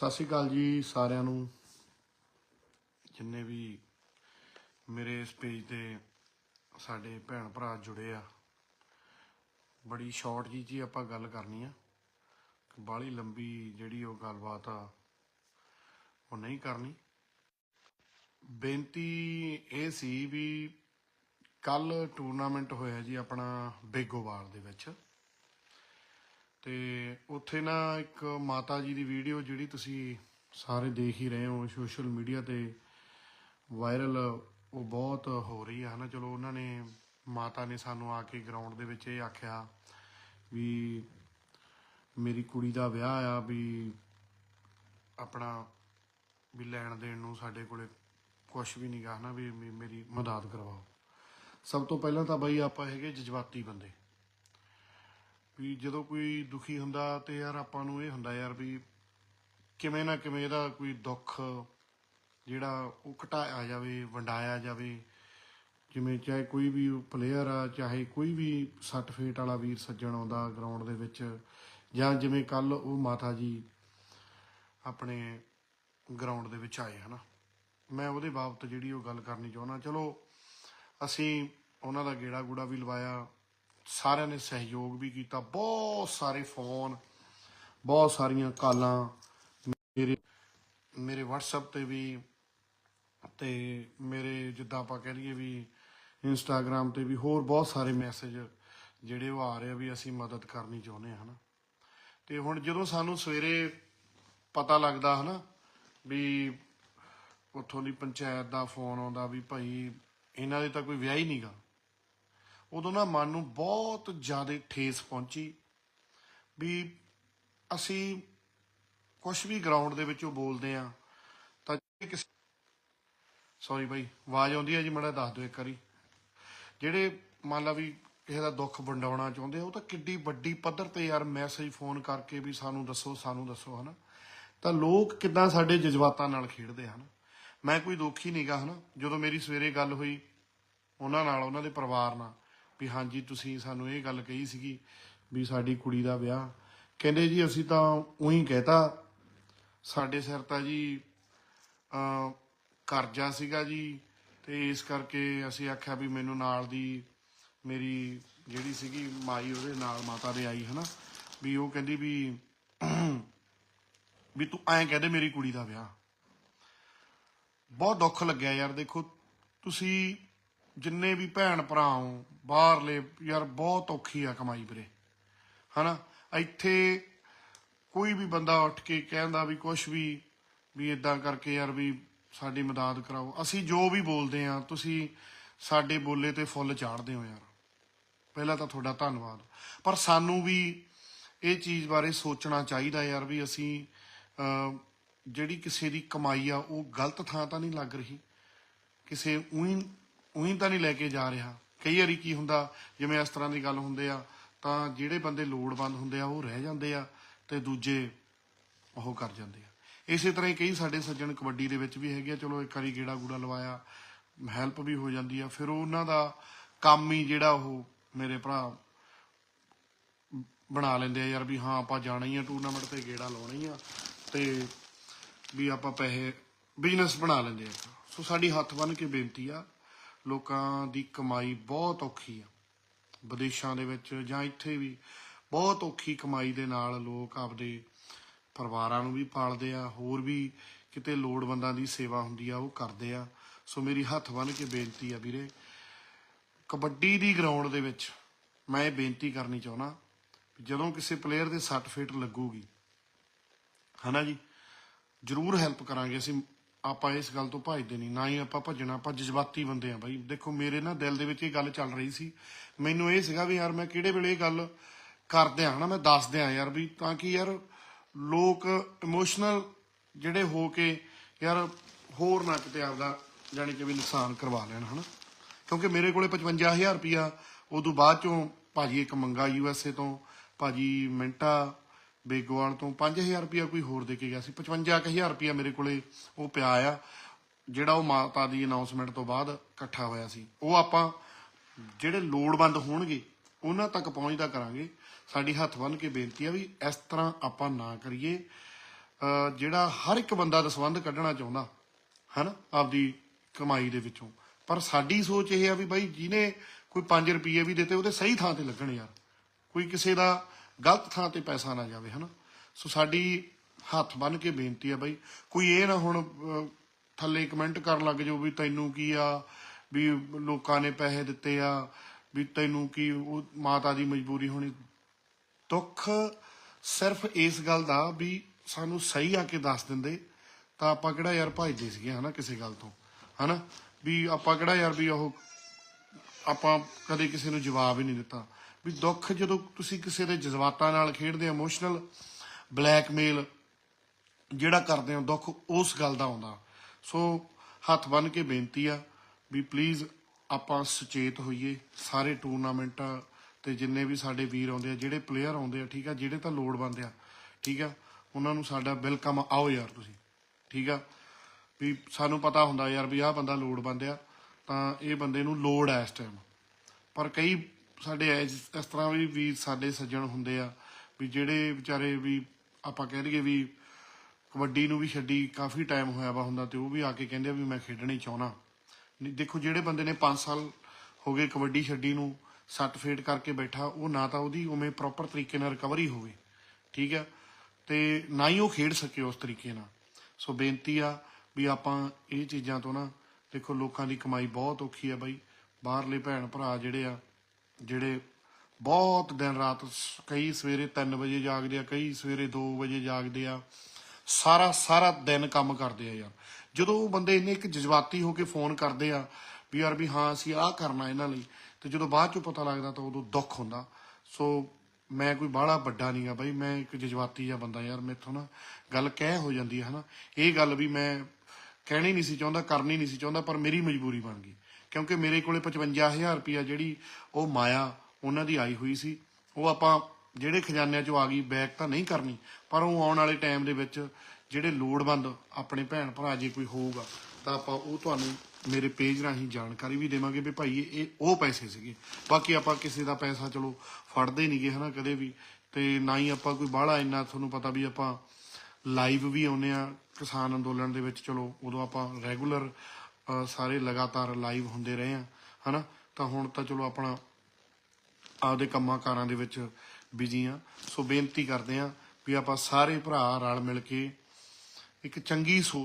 ਸਤਿ ਸ਼੍ਰੀ ਅਕਾਲ ਜੀ ਸਾਰਿਆਂ ਨੂੰ। ਜਿੰਨੇ ਵੀ ਮੇਰੇ ਇਸ ਪੇਜ ਤੇ ਸਾਡੇ ਭੈਣ ਭਰਾ ਜੁੜੇ ਆ, ਬੜੀ ਸ਼ਾਰਟ ਜੀ ਜੀ ਆਪਾਂ ਗੱਲ ਕਰਨੀ ਆ ਬਾਹਲੀ ਲੰਬੀ ਜਿਹੜੀ ਉਹ ਗੱਲਬਾਤ ਆ, ਉਹ ਨਹੀਂ ਕਰਨੀ। ਬੇਨਤੀ ਇਹ ਸੀ ਵੀ ਕੱਲ ਟੂਰਨਾਮੈਂਟ ਹੋਇਆ ਜੀ ਆਪਣਾ ਬੇਗੋਵਾਲ ਦੇ ਵਿੱਚ। ਤੇ ਉੱਥੇ ਨਾ ਇੱਕ ਮਾਤਾ ਜੀ ਦੀ ਵੀਡੀਓ ਜਿਹੜੀ ਤੁਸੀਂ ਸਾਰੇ ਦੇਖ ਹੀ ਰਹੇ ਹੋ ਸੋਸ਼ਲ ਮੀਡੀਆ ਤੇ ਵਾਇਰਲ ਉਹ ਬਹੁਤ ਹੋ ਰਹੀ ਹੈ ਹਨਾ? ਚਲੋ, ਉਹਨਾਂ ਨੇ, ਮਾਤਾ ਨੇ ਸਾਨੂੰ ਆ ਕੇ ਗਰਾਊਂਡ ਦੇ ਵਿੱਚ ਇਹ ਆਖਿਆ ਵੀ ਮੇਰੀ ਕੁੜੀ ਦਾ ਵਿਆਹ ਆ, ਵੀ ਆਪਣਾ, ਵੀ ਲੈਣ ਦੇਣ ਨੂੰ ਸਾਡੇ ਕੋਲੇ ਕੁਝ ਵੀ ਨਹੀਂ ਗਾ ਹਨਾ ਵੀ ਮੇਰੀ ਮਦਦ ਕਰਵਾਓ। ਸਭ ਤੋਂ ਪਹਿਲਾਂ ਤਾਂ ਬਈ ਆਪਾਂ ਹੈਗੇ ਜਜ਼ਬਾਤੀ ਬੰਦੇ। ਵੀ ਜਦੋਂ ਕੋਈ ਦੁਖੀ ਹੁੰਦਾ ਤੇ ਯਾਰ ਆਪਾਂ ਨੂੰ ਇਹ ਹੁੰਦਾ ਯਾਰ ਵੀ ਕਿਵੇਂ ਨਾ ਕਿਵੇਂ ਇਹਦਾ ਕੋਈ ਦੁੱਖ ਜਿਹੜਾ ਉਹ ਘਟਾਇਆ ਜਾਵੇ, ਵੰਡਾਇਆ ਜਾਵੇ। ਜਿਵੇਂ ਚਾਹੇ ਕੋਈ ਵੀ ਪਲੇਅਰ ਆ, ਚਾਹੇ ਕੋਈ ਵੀ ਸੱਟ ਫੇਟ ਵਾਲਾ ਵੀਰ ਸੱਜਣ ਆਉਂਦਾ ਗਰਾਊਂਡ ਦੇ ਵਿੱਚ ਜਾਂ ਜਿਵੇਂ ਕੱਲ ਉਹ ਮਾਤਾ ਜੀ ਆਪਣੇ ਗਰਾਊਂਡ ਦੇ ਵਿੱਚ ਆਏ, ਹਨਾ। ਮੈਂ ਉਹਦੇ ਬਾਬਤ ਜਿਹੜੀ ਉਹ ਗੱਲ ਕਰਨੀ ਚਾਹੁੰਦਾ, ਚਲੋ ਅਸੀਂ ਉਹਨਾਂ ਦਾ ਗੇੜਾ ਗੂੜਾ ਵੀ ਲਵਾਇਆ। ਸਾਰਿਆਂ ਨੇ ਸਹਿਯੋਗ ਵੀ ਕੀਤਾ। ਬਹੁਤ ਸਾਰੇ ਫੋਨ, ਬਹੁਤ ਸਾਰੀਆਂ ਕਾਲਾਂ ਮੇਰੇ ਮੇਰੇ WhatsApp ਤੇ ਵੀ ਤੇ ਮੇਰੇ ਜਿੱਦਾਂ ਆਪਾਂ ਕਹਿ ਲਈਏ ਵੀ Instagram ਤੇ ਵੀ ਹੋਰ ਬਹੁਤ ਸਾਰੇ ਮੈਸੇਜ ਜਿਹੜੇ ਉਹ ਆ ਰਹੇ ਆ ਵੀ ਅਸੀਂ ਮਦਦ ਕਰਨੀ ਚਾਹੁੰਦੇ ਹਾਂ ਹਨਾ। ਤੇ ਹੁਣ ਜਦੋਂ ਸਾਨੂੰ ਸਵੇਰੇ ਪਤਾ ਲੱਗਦਾ, ਹਨਾ, ਵੀ ਉੱਥੋਂ ਦੀ ਪੰਚਾਇਤ ਦਾ ਫੋਨ ਆਉਂਦਾ ਵੀ ਭਾਈ, ਇਹਨਾਂ ਦੇ ਤਾਂ ਕੋਈ ਵਿਆਹ ਹੀ ਨਹੀਂਗਾ ਉਦੋਂ ਨਾ ਮਨ ਨੂੰ ਬਹੁਤ ਜ਼ਿਆਦਾ ਠੇਸ ਪਹੁੰਚੀ ਵੀ ਅਸੀਂ ਕੁਝ ਵੀ ਗਰਾਊਂਡ ਦੇ ਵਿੱਚੋਂ ਬੋਲਦੇ ਆ ਤਾਂ ਕਿਸੇ ਸੌਰੀ ਭਾਈ ਆਵਾਜ਼ ਆਉਂਦੀ ਹੈ ਜੀ, ਮੜਾ ਦੱਸ ਦਿਓ ਇੱਕ ਵਾਰੀ। ਜਿਹੜੇ ਮੰਨ ਲਾ ਵੀ ਕਿਸੇ ਦਾ ਦੁੱਖ ਵੰਡਾਉਣਾ ਚਾਹੁੰਦੇ ਆ, ਉਹ ਤਾਂ ਕਿੱਡੀ ਵੱਡੀ ਪੱਧਰ ਤੇ ਯਾਰ ਮੈਸੇਜ ਫੋਨ ਕਰਕੇ ਵੀ ਸਾਨੂੰ ਦੱਸੋ ਸਾਨੂੰ ਦੱਸੋ, ਹਨਾ। ਤਾਂ ਲੋਕ ਕਿੱਦਾਂ ਸਾਡੇ ਜਜ਼ਬਾਤਾਂ ਨਾਲ ਖੇਡਦੇ ਹਨ। ਮੈਂ ਕੋਈ ਦੋਖੀ ਨਹੀਂਗਾ ਹਨਾ। ਜਦੋਂ ਮੇਰੀ ਸਵੇਰੇ ਗੱਲ ਹੋਈ, ਉਹਨਾਂ ਨਾਲ, ਉਹਨਾਂ ਦੇ ਪਰਿਵਾਰ ਨਾਲ ਵੀ ਹਾਂਜੀ, ਤੁਸੀਂ ਸਾਨੂੰ ਇਹ ਗੱਲ ਕਹੀ ਸੀਗੀ ਵੀ ਸਾਡੀ ਕੁੜੀ ਦਾ ਵਿਆਹ। ਕਹਿੰਦੇ ਜੀ, ਅਸੀਂ ਤਾਂ ਉਹੀ ਕਹਿਤਾ, ਸਾਡੇ ਸਿਰ ਤਾਂ ਜੀ ਅ ਕਰਜ਼ਾ ਸੀਗਾ ਜੀ, ਤੇ ਇਸ ਕਰਕੇ ਅਸੀਂ ਆਖਿਆ ਵੀ ਮੈਨੂੰ ਨਾਲ ਦੀ ਮੇਰੀ ਜਿਹੜੀ ਸੀਗੀ ਮਾਈ, ਉਹਦੇ ਨਾਲ ਮਾਤਾ ਦੇ ਆਈ, ਹਨਾ? ਵੀ ਉਹ ਕਹਿੰਦੀ ਵੀ ਵੀ ਤੂੰ ਐਂ ਕਹਦੇ ਮੇਰੀ ਕੁੜੀ ਦਾ ਵਿਆਹ। ਬਹੁਤ ਦੁੱਖ ਲੱਗਿਆ ਯਾਰ, ਦੇਖੋ, ਤੁਸੀਂ ਜਿੰਨੇ ਵੀ ਭੈਣ ਭਰਾ ਹੋ ਬਾਹਰਲੇ, ਯਾਰ ਬਹੁਤ ਔਖੀ ਆ ਕਮਾਈ ਵੀਰੇ। ਹਨਾ? ਇੱਥੇ ਕੋਈ ਵੀ ਬੰਦਾ ਉੱਠ ਕੇ ਕਹਿੰਦਾ ਵੀ ਕੁਝ ਵੀ ਵੀ ਇਦਾਂ ਕਰਕੇ ਯਾਰ ਵੀ ਸਾਡੀ ਮਦਦ ਕਰਾਓ। ਅਸੀਂ ਜੋ ਵੀ ਬੋਲਦੇ ਆ ਤੁਸੀਂ ਸਾਡੇ ਬੋਲੇ ਤੇ ਫੁੱਲ ਚਾੜਦੇ ਹੋ ਯਾਰ। ਪਹਿਲਾਂ ਤਾਂ ਤੁਹਾਡਾ ਧੰਨਵਾਦ। ਪਰ ਸਾਨੂੰ ਵੀ ਇਹ ਚੀਜ਼ ਬਾਰੇ ਸੋਚਣਾ ਚਾਹੀਦਾ ਯਾਰ ਵੀ ਅਸੀਂ ਜਿਹੜੀ ਕਿਸੇ ਦੀ ਕਮਾਈ ਆ, ਉਹ ਗਲਤ ਥਾਂ ਤਾਂ ਨਹੀਂ ਲੱਗ ਰਹੀ। ਕਿਸੇ ਉਹੀ ਉਹੀ ਤਾਂ ਨਹੀਂ ਲੈ ਕੇ ਜਾ ਰਿਹਾ। ਕਈ ਵਾਰੀ ਕੀ ਹੁੰਦਾ, ਜਿਵੇਂ ਇਸ ਤਰ੍ਹਾਂ ਦੀ ਗੱਲ ਹੁੰਦੇ ਆ, ਤਾਂ ਜਿਹੜੇ ਬੰਦੇ ਲੋੜਵੰਦ ਹੁੰਦੇ ਆ, ਉਹ ਰਹਿ ਜਾਂਦੇ ਆ ਤੇ ਦੂਜੇ ਉਹ ਕਰ ਜਾਂਦੇ ਆ। ਇਸੇ ਤਰ੍ਹਾਂ ਹੀ ਕਈ ਸਾਡੇ ਸੱਜਣ ਕਬੱਡੀ ਦੇ ਵਿੱਚ ਵੀ ਹੈਗੇ ਆ, ਚਲੋ ਇੱਕ ਵਾਰੀ ਗੇੜਾ ਗੂੜਾ ਲਵਾਇਆ, ਹੈਲਪ ਵੀ ਹੋ ਜਾਂਦੀ ਆ, ਫਿਰ ਉਹਨਾਂ ਦਾ ਕੰਮ ਹੀ ਜਿਹੜਾ ਉਹ ਮੇਰੇ ਭਰਾ ਬਣਾ ਲੈਂਦੇ ਆ ਯਾਰ ਵੀ ਹਾਂ, ਆਪਾਂ ਜਾਣਾ ਹੀ ਆ ਟੂਰਨਾਮੈਂਟ ਤੇ, ਗੇੜਾ ਲਾਉਣਾ ਹੀ ਆ ਤੇ ਵੀ ਆਪਾਂ ਪੈਸੇ, ਬਿਜ਼ਨਸ ਬਣਾ ਲੈਂਦੇ ਆ। ਸੋ ਸਾਡੀ ਹੱਥ ਬੰਨ ਕੇ ਬੇਨਤੀ ਆ ਲੋਕਾਂ ਦੀ ਕਮਾਈ ਬਹੁਤ ਔਖੀ ਆ। ਵਿਦੇਸ਼ਾਂ ਦੇ ਵਿੱਚ ਜਾਂ ਇੱਥੇ ਵੀ ਬਹੁਤ ਔਖੀ ਕਮਾਈ ਦੇ ਨਾਲ ਲੋਕ ਆਪਦੇ ਪਰਿਵਾਰਾਂ ਨੂੰ ਵੀ ਪਾਲਦੇ ਆ, ਹੋਰ ਵੀ ਕਿਤੇ ਲੋੜਵੰਦਾਂ ਦੀ ਸੇਵਾ ਹੁੰਦੀ ਆ, ਉਹ ਕਰਦੇ ਆ। ਸੋ ਮੇਰੀ ਹੱਥ ਬੰਨ ਕੇ ਬੇਨਤੀ ਆ ਵੀਰੇ, ਕਬੱਡੀ ਦੀ ਗਰਾਊਂਡ ਦੇ ਵਿੱਚ ਮੈਂ ਇਹ ਬੇਨਤੀ ਕਰਨੀ ਚਾਹੁੰਦਾ ਜਦੋਂ ਕਿਸੇ ਪਲੇਅਰ ਦੇ ਸੱਟ ਫੇਟ ਲੱਗੂਗੀ, ਹਨਾ ਜੀ, ਜ਼ਰੂਰ ਹੈਲਪ ਕਰਾਂਗੇ ਅਸੀਂ ਆਪਾਂ ਇਸ ਗੱਲ ਤੋਂ ਭੱਜਦੇ ਨਹੀਂ, ਨਾ ਹੀ ਆਪਾਂ ਭੱਜਣਾ, ਆਪਾਂ ਜਜ਼ਬਾਤੀ ਬੰਦੇ ਆ ਬਾਈ। ਦੇਖੋ, ਮੇਰੇ ਨਾ ਦਿਲ ਦੇ ਵਿੱਚ ਇਹ ਗੱਲ ਚੱਲ ਰਹੀ ਸੀ। ਮੈਨੂੰ ਇਹ ਸੀਗਾ ਵੀ ਯਾਰ ਮੈਂ ਕਿਹੜੇ ਵੇਲੇ ਇਹ ਗੱਲ ਕਰਦੇ ਆ, ਹਨਾ? ਮੈਂ ਦੱਸਦੇ ਆ ਯਾਰ ਵੀ ਤਾਂ ਕਿ ਯਾਰ ਲੋਕ ਇਮੋਸ਼ਨਲ ਜਿਹੜੇ ਹੋ ਕੇ ਯਾਰ ਹੋਰ ਨਾ ਕਿਤੇ ਆਪਦਾ ਜਾਣੀ ਕਿ ਵੀ ਨੁਕਸਾਨ ਕਰਵਾ ਲੈਣ, ਹਨਾ? ਕਿਉਂਕਿ ਮੇਰੇ ਕੋਲੇ 55000 ਰੁਪਿਆ ਉਦੋਂ ਬਾਅਦ ਚੋਂ ਭਾਜੀ ਇੱਕ ਮੰਗਾ ਯੂਐਸਏ ਤੋਂ, ਭਾਜੀ ਮਿੰਟਾ ਬੇਗਵਾਲ ਤੋਂ 5000 ਰੁਪਿਆ ਕੋਈ ਹੋਰ ਦੇ ਕੇ ਗਿਆ ਸੀ। 55000 ਰੁਪਿਆ ਮੇਰੇ ਕੋਲੇ ਉਹ ਪਿਆ ਆ, ਜਿਹੜਾ ਉਹ ਮਾਤਾ ਦੀ ਅਨਾਉਂਸਮੈਂਟ ਤੋਂ ਬਾਅਦ ਇਕੱਠਾ ਹੋਇਆ ਸੀ। ਉਹ ਆਪਾਂ ਜਿਹੜੇ ਲੋੜਵੰਦ ਹੋਣਗੇ, ਉਹਨਾਂ ਤੱਕ ਪਹੁੰਚਦਾ ਕਰਾਂਗੇ। ਸਾਡੀ ਹੱਥ ਬੰਨ ਕੇ ਬੇਨਤੀ ਆ ਵੀ ਇਸ ਤਰ੍ਹਾਂ ਆਪਾਂ ਨਾ ਕਰੀਏ। ਅਹ ਜਿਹੜਾ ਹਰ ਇੱਕ ਬੰਦਾ ਦਾ ਸੰਬੰਧ ਕੱਢਣਾ ਚਾਹੁੰਦਾ, ਹਨਾ, ਆਪਦੀ ਕਮਾਈ ਦੇ ਵਿੱਚੋਂ। ਪਰ ਸਾਡੀ ਸੋਚ ਇਹ ਆ ਵੀ ਬਾਈ, ਜਿਹਨੇ ਕੋਈ 5 ਰੁਪਏ ਵੀ ਦਿੱਤੇ, ਉਹਦੇ ਸਹੀ ਥਾਂ ਤੇ ਲੱਗਣ ਯਾਰ। ਕੋਈ ਕਿਸੇ ਦਾ ਗਲਤ ਥਾਂ ਤੇ ਪੈਸਾ ਨਾ ਜਾਵੇ, ਹਨਾ? ਸੋ ਸਾਡੀ ਹੱਥ ਬੰਨ ਕੇ ਬੇਨਤੀ ਆ ਬਾਈ, ਕੋਈ ਇਹ ਨਾ ਹੁਣ ਥੱਲੇ ਕਮੈਂਟ ਕਰਨ ਲੱਗ ਜਾਓ ਵੀ ਤੈਨੂੰ ਕੀ ਆ, ਵੀ ਲੋਕਾਂ ਨੇ ਪੈਸੇ ਦਿੱਤੇ ਆ, ਵੀ ਤੈਨੂੰ ਕੀ ਉਹ ਮਾਤਾ ਦੀ ਮਜਬੂਰੀ ਹੋਣੀ। ਦੁੱਖ ਸਿਰਫ ਇਸ ਗੱਲ ਦਾ ਵੀ ਸਾਨੂੰ ਸਹੀ ਆ ਕੇ ਦੱਸ ਦਿੰਦੇ, ਤਾਂ ਆਪਾਂ ਕਿਹੜਾ ਯਾਰ ਭਜਦੇ ਸੀਗੇ, ਹਨਾ, ਕਿਸੇ ਗੱਲ ਤੋਂ, ਹਨਾ? ਵੀ ਆਪਾਂ ਕਿਹੜਾ ਯਾਰ ਵੀ ਉਹ, ਆਪਾਂ ਕਦੇ ਕਿਸੇ ਨੂੰ ਜਵਾਬ ਹੀ ਨਹੀਂ ਦਿੱਤਾ। ਵੀ ਦੁੱਖ ਜਦੋਂ ਤੁਸੀਂ ਕਿਸੇ ਦੇ ਜਜ਼ਬਾਤਾਂ ਨਾਲ ਖੇਡਦੇ ਹੋ ਇਮੋਸ਼ਨਲ ਬਲੈਕਮੇਲ ਜਿਹੜਾ ਕਰਦੇ ਹੋ, ਦੁੱਖ ਉਸ ਗੱਲ ਦਾ ਆਉਂਦਾ। ਸੋ ਹੱਥ ਬੰਨ ਕੇ ਬੇਨਤੀ ਆ ਵੀ ਪਲੀਜ਼ ਆਪਾਂ ਸੁਚੇਤ ਹੋਈਏ। ਸਾਰੇ ਟੂਰਨਾਮੈਂਟਾਂ ਤੇ ਜਿੰਨੇ ਵੀ ਸਾਡੇ ਵੀਰ ਆਉਂਦੇ ਆ, ਜਿਹੜੇ ਪਲੇਅਰ ਆਉਂਦੇ ਆ, ਠੀਕ ਆ, ਜਿਹੜੇ ਤਾਂ ਲੋੜਵੰਦ ਆ, ਠੀਕ ਆ, ਉਹਨਾਂ ਨੂੰ ਸਾਡਾ ਵੈਲਕਮ ਆਓ ਯਾਰ ਤੁਸੀਂ, ਠੀਕ ਆ। ਵੀ ਸਾਨੂੰ ਪਤਾ ਹੁੰਦਾ ਯਾਰ ਵੀ ਆਹ ਬੰਦਾ ਲੋੜਵੰਦ ਆ, ਤਾਂ ਇਹ ਬੰਦੇ ਨੂੰ ਲੋੜ ਆ ਇਸ ਟਾਈਮ ਪਰ ਕਈ ਸਾਡੇ ਇਸ ਤਰ੍ਹਾਂ ਵੀ ਵੀ ਸਾਡੇ ਸੱਜਣ ਹੁੰਦੇ ਆ, ਵੀ ਜਿਹੜੇ ਵਿਚਾਰੇ ਵੀ ਆਪਾਂ ਕਹਿ ਲਈਏ ਵੀ ਕਬੱਡੀ ਨੂੰ ਵੀ ਛੱਡੀ ਕਾਫੀ ਟਾਈਮ ਹੋਇਆ ਵਾ ਹੁੰਦਾ ਤੇ ਉਹ ਵੀ ਆ ਕੇ ਕਹਿੰਦੇ ਆ ਵੀ ਮੈਂ ਖੇਡਣੀ ਚਾਹਣਾ ਦੇਖੋ ਜਿਹੜੇ ਬੰਦੇ ਨੇ 5 ਸਾਲ ਹੋ ਗਏ ਕਬੱਡੀ ਛੱਡੀ ਨੂੰ, ਸੱਟ ਫੇਟ ਕਰਕੇ ਬੈਠਾ, ਉਹ ਨਾ ਤਾਂ ਉਹਦੀ ਉਵੇਂ ਪ੍ਰੋਪਰ ਤਰੀਕੇ ਨਾਲ ਰਿਕਵਰੀ ਹੋਵੇ, ਠੀਕ ਆ? ਤੇ ਨਾ ਹੀ ਉਹ ਖੇਡ ਸਕੇ ਉਸ ਤਰੀਕੇ ਨਾਲ। ਸੋ ਬੇਨਤੀ ਆ ਵੀ ਆਪਾਂ ਇਹ ਚੀਜ਼ਾਂ ਤੋਂ ਨਾ ਦੇਖੋ ਲੋਕਾਂ ਦੀ ਕਮਾਈ ਬਹੁਤ ਔਖੀ ਆ ਬਾਈ। ਬਾਹਰਲੇ ਭੈਣ ਭਰਾ ਜਿਹੜੇ ਆ ਜਿਹੜੇ ਬਹੁਤ ਦਿਨ ਰਾਤ ਸ- ਕਈ ਸਵੇਰੇ 3 ਵਜੇ ਜਾਗਦੇ ਆ, ਕਈ ਸਵੇਰੇ 2 ਵਜੇ ਜਾਗਦੇ ਆ। ਸਾਰਾ ਸਾਰਾ ਦਿਨ ਕੰਮ ਕਰਦੇ ਆ ਯਾਰ। ਜਦੋਂ ਉਹ ਬੰਦੇ ਇੰਨੇ ਇੱਕ ਜਜ਼ਬਾਤੀ ਹੋ ਕੇ ਫੋਨ ਕਰਦੇ ਆ ਵੀ ਯਾਰ ਵੀ ਹਾਂ, ਅਸੀਂ ਆਹ ਕਰਨਾ ਇਹਨਾਂ ਲਈ, ਤੇ ਜਦੋਂ ਬਾਅਦ ਚੋਂ ਪਤਾ ਲੱਗਦਾ ਤਾਂ ਉਦੋਂ ਦੁੱਖ ਹੁੰਦਾ। ਸੋ ਮੈਂ ਕੋਈ ਬਾਹਲਾ ਵੱਡਾ ਨਹੀਂਗਾ ਬਾਈ, ਮੈਂ ਇੱਕ ਜਜ਼ਬਾਤੀ ਜਿਹਾ ਬੰਦਾ ਯਾਰ, ਮੈਥੋਂ ਨਾ ਗੱਲ ਕਹਿ ਹੋ ਜਾਂਦੀ ਹੈ ਹਨਾ। ਇਹ ਗੱਲ ਵੀ ਮੈਂ ਕਹਿਣੀ ਨਹੀਂ ਸੀ ਚਾਹੁੰਦਾ, ਕਰਨੀ ਨਹੀਂ ਸੀ ਚਾਹੁੰਦਾ, ਪਰ ਮੇਰੀ ਮਜਬੂਰੀ ਬਣ ਗਈ। ਕਿਉਂਕਿ ਮੇਰੇ ਕੋਲੇ 55000 ਰੁਪਇਆ ਜਿਹੜੀ ਉਹ ਮਾਇਆ ਉਹਨਾਂ ਦੀ ਆਈ ਹੋਈ ਸੀ। ਉਹ ਆਪਾਂ ਜਿਹੜੇ ਖਜ਼ਾਨਿਆਂ ਚੋਂ ਆ ਗਈ ਬੈਕ ਤਾਂ ਨਹੀਂ ਕਰਨੀ, ਪਰ ਉਹ ਆਉਣ ਵਾਲੇ ਟਾਈਮ ਦੇ ਵਿੱਚ ਜਿਹੜੇ ਲੋੜਵੰਦ ਆਪਣੇ ਭੈਣ ਭਰਾ ਜੇ ਕੋਈ ਹੋਊਗਾ, ਤਾਂ ਆਪਾਂ ਉਹ ਤੁਹਾਨੂੰ ਮੇਰੇ ਪੇਜ ਰਾਹੀਂ ਜਾਣਕਾਰੀ ਵੀ ਦੇਵਾਂਗੇ ਵੀ ਭਾਈ ਇਹ ਇਹ ਉਹ ਪੈਸੇ ਸੀਗੇ। ਬਾਕੀ ਆਪਾਂ ਕਿਸੇ ਦਾ ਪੈਸਾ ਚਲੋ ਫੜਦੇ ਨਹੀਂਗੇ ਹਨਾ ਕਦੇ ਵੀ, ਤੇ ਨਾ ਹੀ ਆਪਾਂ ਕੋਈ ਬਾਹਲਾ ਇੰਨਾ ਤੁਹਾਨੂੰ ਪਤਾ ਵੀ ਆਪਾਂ ਲਾਈਵ ਵੀ ਆਉਨੇ ਆ ਕਿਸਾਨ ਅੰਦੋਲਨ ਦੇ ਵਿੱਚ, ਚਲੋ ਉਦੋਂ ਆਪਾਂ ਰੈਗੂਲਰ ਸਾਰੇ ਲਗਾਤਾਰ ਲਾਈਵ ਹੁੰਦੇ ਰਹੇ ਆ, ਹਨਾ? ਤਾਂ ਹੁਣ ਤਾਂ ਚਲੋ ਆਪਣਾ ਆਪਦੇ ਕੰਮਾਂ ਕਾਰਾਂ ਦੇ ਵਿੱਚ ਬਿਜ਼ੀ ਆ। ਸੋ ਬੇਨਤੀ ਕਰਦੇ ਆ ਵੀ ਆਪਾਂ ਸਾਰੇ ਭਰਾ ਰਲ ਮਿਲ ਕੇ ਇੱਕ ਚੰਗੀ ਸੋਚ